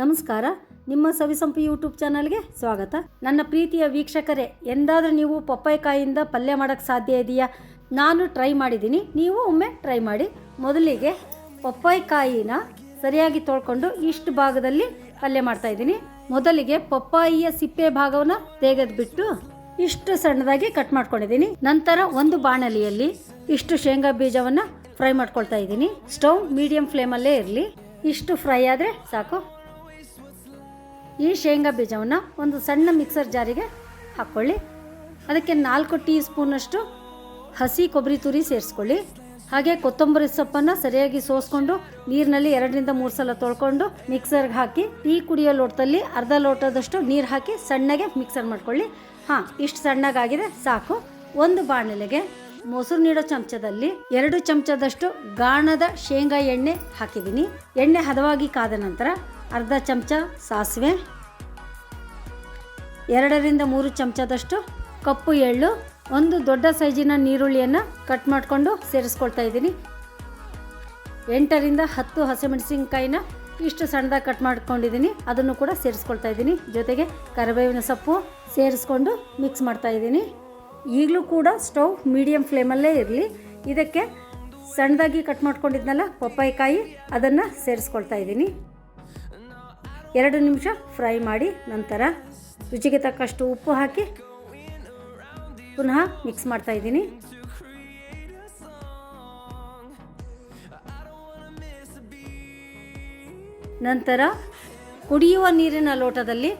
ನಮಸ್ಕಾರ. ನಿಮ್ಮ ಸವಿಸಂಪು ಯೂಟ್ಯೂಬ್ ಚಾನಲ್ಗೆ ಸ್ವಾಗತ. ನನ್ನ ಪ್ರೀತಿಯ ವೀಕ್ಷಕರೇ, ಎಂದಾದರೂ ನೀವು ಪಪ್ಪಾಯಿಕಾಯಿಂದ ಪಲ್ಯ ಮಾಡೋಕ್ಕೆ ಸಾಧ್ಯ ಇದೆಯಾ? ನಾನು ಟ್ರೈ ಮಾಡಿದ್ದೀನಿ. ನೀವು ಒಮ್ಮೆ ಟ್ರೈ ಮಾಡಿ. ಮೊದಲಿಗೆ ಪಪ್ಪಾಯಿಕಾಯಿನ ಸರಿಯಾಗಿ ತೊಳ್ಕೊಂಡು ಇಷ್ಟು ಭಾಗದಲ್ಲಿ ಪಲ್ಯ ಮಾಡ್ತಾ ಇದ್ದೀನಿ. ಮೊದಲಿಗೆ ಪಪ್ಪಾಯಿಯ ಸಿಪ್ಪೆ ಭಾಗವನ್ನು ತೆಗೆದ್ಬಿಟ್ಟು ಇಷ್ಟು ಸಣ್ಣದಾಗಿ ಕಟ್ ಮಾಡ್ಕೊಂಡಿದ್ದೀನಿ. ನಂತರ ಒಂದು ಬಾಣಲಿಯಲ್ಲಿ ಇಷ್ಟು ಶೇಂಗಾ ಬೀಜವನ್ನ ಫ್ರೈ ಮಾಡ್ಕೊಳ್ತಾ ಇದ್ದೀನಿ. ಸ್ಟವ್ ಮೀಡಿಯಂ ಫ್ಲೇಮಲ್ಲೇ ಇರಲಿ. ಇಷ್ಟು ಫ್ರೈ ಆದರೆ ಸಾಕು. ಈ ಶೇಂಗಾ ಬೀಜವನ್ನು ಒಂದು ಸಣ್ಣ ಮಿಕ್ಸರ್ ಜಾರಿಗೆ ಹಾಕ್ಕೊಳ್ಳಿ ಅದಕ್ಕೆ ನಾಲ್ಕು ಟೀ ಸ್ಪೂನಷ್ಟು ಹಸಿ ಕೊಬ್ಬರಿ ತುರಿ ಸೇರಿಸ್ಕೊಳ್ಳಿ. ಹಾಗೆ ಕೊತ್ತಂಬರಿ ಸೊಪ್ಪನ್ನು ಸರಿಯಾಗಿ ಸೋಸ್ಕೊಂಡು ನೀರಿನಲ್ಲಿ ಎರಡರಿಂದ ಮೂರು ಸಲ ತೊಳ್ಕೊಂಡು ಮಿಕ್ಸರ್ಗೆ ಹಾಕಿ ಟೀ ಕುಡಿಯೋ ಲೋಟದಲ್ಲಿ ಅರ್ಧ ಲೋಟದಷ್ಟು ನೀರು ಹಾಕಿ ಸಣ್ಣಗೆ ಮಿಕ್ಸರ್ ಮಾಡ್ಕೊಳ್ಳಿ. ಹಾಂ, ಇಷ್ಟು ಸಣ್ಣಗಾಗಿದೆ, ಸಾಕು. ಒಂದು ಬಾಣಲೆಗೆ ಮೊಸರು ನೀಡೋ ಚಮಚದಲ್ಲಿ ಎರಡು ಚಮಚದಷ್ಟು ಗಾಣದ ಶೇಂಗಾ ಎಣ್ಣೆ ಹಾಕಿದ್ದೀನಿ. ಎಣ್ಣೆ ಹದವಾಗಿ ಕಾದ ನಂತರ ಅರ್ಧ ಚಮಚ ಸಾಸಿವೆ, ಎರಡರಿಂದ ಮೂರು ಚಮಚದಷ್ಟು ಕಪ್ಪು ಎಳ್ಳು, ಒಂದು ದೊಡ್ಡ ಸೈಜಿನ ನೀರುಳ್ಳಿಯನ್ನು ಕಟ್ ಮಾಡಿಕೊಂಡು ಸೇರಿಸ್ಕೊಳ್ತಾ ಇದ್ದೀನಿ. ಎಂಟರಿಂದ ಹತ್ತು ಹಸಿಮೆಣಸಿನ್ಕಾಯಿನ ಇಷ್ಟು ಸಣ್ಣದಾಗಿ ಕಟ್ ಮಾಡ್ಕೊಂಡಿದ್ದೀನಿ. ಅದನ್ನು ಕೂಡ ಸೇರಿಸ್ಕೊಳ್ತಾ ಇದ್ದೀನಿ. ಜೊತೆಗೆ ಕರಿಬೇವಿನ ಸೊಪ್ಪು ಸೇರಿಸ್ಕೊಂಡು ಮಿಕ್ಸ್ ಮಾಡ್ತಾ ಇದ್ದೀನಿ. ಈಗಲೂ ಕೂಡ ಸ್ಟವ್ ಮೀಡಿಯಂ ಫ್ಲೇಮಲ್ಲೇ ಇರಲಿ. ಇದಕ್ಕೆ ಸಣ್ಣದಾಗಿ ಕಟ್ ಮಾಡ್ಕೊಂಡಿದ್ನಲ್ಲ, ಪಪ್ಪಾಯಿಕಾಯಿ, ಅದನ್ನು ಸೇರಿಸ್ಕೊಳ್ತಾ ಇದ್ದೀನಿ. ಎರಡು ನಿಮಿಷ ಫ್ರೈ ಮಾಡಿ ನಂತರ ರುಚಿಗೆ ತಕ್ಕಷ್ಟು ಉಪ್ಪು ಹಾಕಿ ಪುನಃ ಮಿಕ್ಸ್ ಮಾಡ್ತಾ ಇದ್ದೀನಿ. ನಂತರ ಕುಡಿಯುವ ನೀರಿನ ಲೋಟದಲ್ಲಿ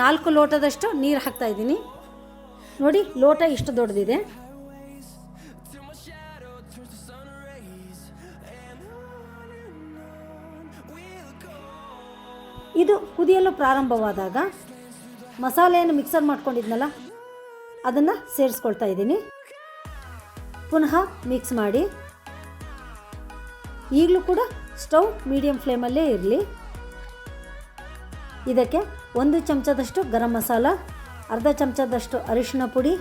ನಾಲ್ಕು ಲೋಟದಷ್ಟು ನೀರು ಹಾಕ್ತಾ ಇದ್ದೀನಿ. ನೋಡಿ ಲೋಟ ಇಷ್ಟು ದೊಡ್ಡದಿದೆ. ಇದು ಕುದಿಯಲು ಪ್ರಾರಂಭವಾದಾಗ ಮಸಾಲೆಯನ್ನು ಮಿಕ್ಸರ್ ಮಾಡ್ಕೊಂಡಿದ್ನಲ್ಲ, ಅದನ್ನು ಸೇರಿಸ್ಕೊಳ್ತಾ ಇದ್ದೀನಿ. ಪುನಃ ಮಿಕ್ಸ್ ಮಾಡಿ. ಈಗಲೂ ಕೂಡ ಸ್ಟವ್ ಮೀಡಿಯಂ ಫ್ಲೇಮಲ್ಲೇ ಇರಲಿ. ಇದಕ್ಕೆ ಒಂದು ಚಮಚದಷ್ಟು ಗರಂ ಮಸಾಲ, ಅರ್ಧ ಚಮಚದಷ್ಟು ಅರಿಶಿಣ ಪುಡಿ,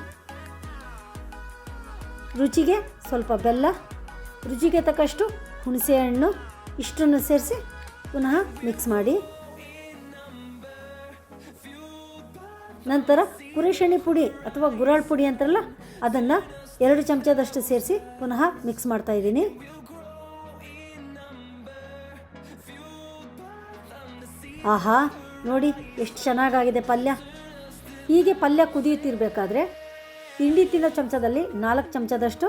ರುಚಿಗೆ ಸ್ವಲ್ಪ ಬೆಲ್ಲ, ರುಚಿಗೆ ತಕ್ಕಷ್ಟು ಹುಣಸೆಹಣ್ಣು ಇಷ್ಟನ್ನು ಸೇರಿಸಿ ಪುನಃ ಮಿಕ್ಸ್ ಮಾಡಿ. ನಂತರ ಕುರೇಶಣಿ ಪುಡಿ ಅಥವಾ ಗುರಾಳ್ ಪುಡಿ ಅಂತಾರಲ್ಲ, ಅದನ್ನು ಎರಡು ಚಮಚದಷ್ಟು ಸೇರಿಸಿ ಪುನಃ ಮಿಕ್ಸ್ ಮಾಡ್ತಾ ಇದ್ದೀನಿ. ಆಹಾ, ನೋಡಿ ಎಷ್ಟು ಚೆನ್ನಾಗಾಗಿದೆ ಪಲ್ಯ. ಹೀಗೆ ಪಲ್ಯ ಕುದಿಯುತ್ತಿರಬೇಕಾದ್ರೆ ತಿಂಡಿ ತಿನ್ನೋ ಚಮಚದಲ್ಲಿ ನಾಲ್ಕು ಚಮಚದಷ್ಟು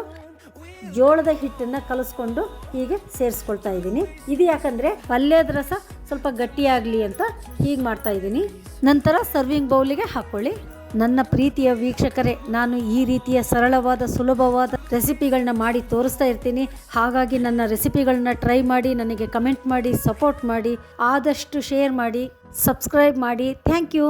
ಜೋಳದ ಹಿಟ್ಟನ್ನು ಕಲಸ್ಕೊಂಡು ಹೀಗೆ ಸೇರಿಸ್ಕೊಳ್ತಾ ಇದ್ದೀನಿ. ಇದು ಯಾಕಂದರೆ ಪಲ್ಯದ ರಸ ಸ್ವಲ್ಪ ಗಟ್ಟಿಯಾಗಲಿ ಅಂತ ಹೀಗೆ ಮಾಡ್ತಾ ಇದ್ದೀನಿ. ನಂತರ ಸರ್ವಿಂಗ್ ಬೌಲಿಗೆ ಹಾಕ್ಕೊಳ್ಳಿ ನನ್ನ ಪ್ರೀತಿಯ ವೀಕ್ಷಕರೇ, ನಾನು ಈ ರೀತಿಯ ಸರಳವಾದ, ಸುಲಭವಾದ ರೆಸಿಪಿಗಳನ್ನ ಮಾಡಿ ತೋರಿಸ್ತಾ ಇರ್ತೀನಿ. ಹಾಗಾಗಿ ನನ್ನ ರೆಸಿಪಿಗಳನ್ನ ಟ್ರೈ ಮಾಡಿ, ನನಗೆ ಕಮೆಂಟ್ ಮಾಡಿ, ಸಪೋರ್ಟ್ ಮಾಡಿ, ಆದಷ್ಟು ಶೇರ್ ಮಾಡಿ, ಸಬ್ಸ್ಕ್ರೈಬ್ ಮಾಡಿ. Thank you.